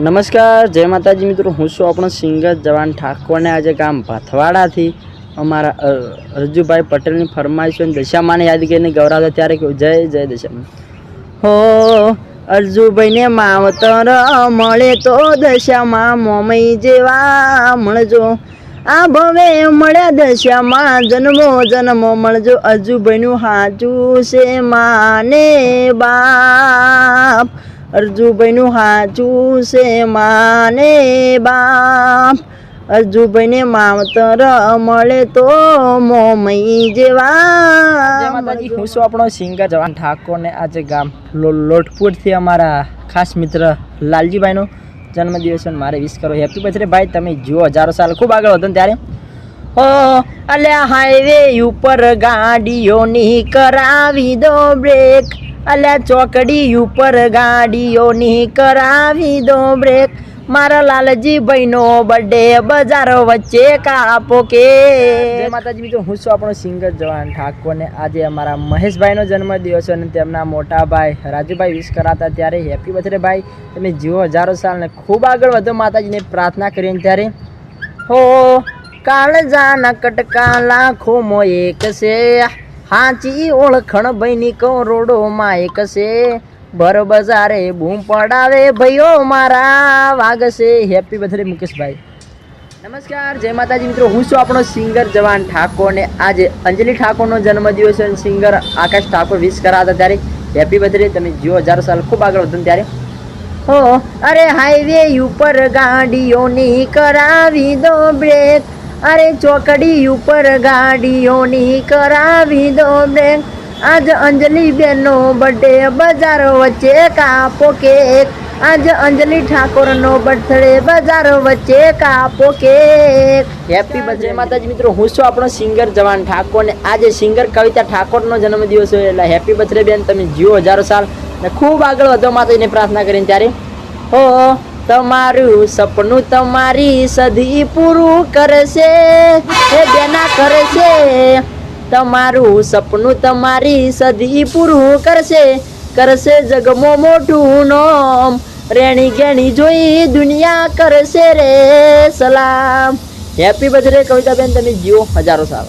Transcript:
નમસ્કાર જય માતાજી મિત્રો. હું છું આપણો સિંગર જવાન ઠાકોરને આજે ગામ ભાથવાડાથી અમારા અ, રજુભાઈ પટેલની ફરમાઈશ દશામાને યાદ કરીને ગૌરાવતા ત્યારે કહ્યું જય જય દશામાં હો અરજુભાઈને માવતર મળે તો દશામાં મોમઈ જેવા મળજો. આ ભવે મળ્યા દશામાં જન્મો જન્મો મળજો. અરજુભાઈનું સાચું છે માને બાપ. અરજુભાઈનું હાચું છે માને બાપ. અર્જુભાઈને માવતર મળે તો મોમઈ જેવા. માતાજી, હું છું આપણો સિંગર જવાન ઠાકોરને આજે ગામ લોટપુરથી અમારા ખાસ મિત્ર લાલજીભાઈનો જન્મદિવસ મારે વિશ કરો હેપી બર્થડે ભાઈ, તમે જુઓ, હજારો સાલ ખૂબ આગળ વધો ત્યારે. ઓ અલ્યા હાઈવે ઉપર ગાડીઓની કરાવી દો બ્રેક અલ્યા ચોકડી ઉપર ગાડીઓની કરાવી દો બ્રેક મારા લાલજી ભાઈનો બર્થડે બજાર વચ્ચે કાપો કે માતાજી બીજો હું છું આપણો સિંગર જવાન ઠાકોરને. આજે અમારા મહેશભાઈનો જન્મદિવસ અને તેમના મોટા ભાઈ રાજુભાઈ વિશ કરાતા ત્યારે હેપી બર્થડે ભાઈ. તમે જીવો હજારો સાલ ને ખૂબ આગળ વધો માતાજીને પ્રાર્થના કરીને ત્યારે. હો કાળજાના કટકા મો એક છે. હાચી ઓળખણ ભાઈની રોડોમાં એક છે. ભર બજારે બૂમ પડાવે ભાઈઓ મારા, વાગશે. હેપી બર્થડે મુકેશભાઈ. નમસ્કાર, જય માતાજી. મિત્રો, હું છું આપણો સિંગર જવાન ઠાકોર ને આજે અંજલિ ઠાકોરનો જન્મદિવસ અને સિંગર આકાશ ઠાકોર વિશ કરાતા ત્યારે. હેપી બર્થડે તમે જીઓ, હજારો સાલ ખૂબ આગળ વધો ત્યારે. હો, અરે હાઈવે ઉપર ગાડીઓની કરાવી દો બ્રેક અરે ચોકડી ઉપર ગાડીઓની કરાવી દો બ્રેક આજ અંજલિ બેનનો બર્થડે બજાર વચ્ચે કાપો કેક. આજ અંજલિ ઠાકોરનો બર્થડે બજાર વચ્ચે કાપો કેક. હેપી બર્થડે માતાજી મિત્રો, હું છું આપણો સિંગર જવાન ઠાકોર ને આજે સિંગર કવિતા ઠાકોરનો જન્મદિવસ હોય એટલે હેપી બર્થડે બેન. તમે જીવો હજારો સાલ. ને ખૂબ આગળ વધો માતાજીને પ્રાર્થના કરીને ત્યારે. હો. તમારું સપનું તમારી સદી પૂરું કરશે. હે બેના કરશે. તમારું સપનું તમારી સદી પૂરું કરશે. કરશે જગમો મોટું નોમ. રેણી ગેણી જોઈ દુનિયા કરશે રે સલામ. હેપી બર્થડે કવિતાબેન, તમે જીવો હજારો સાલ.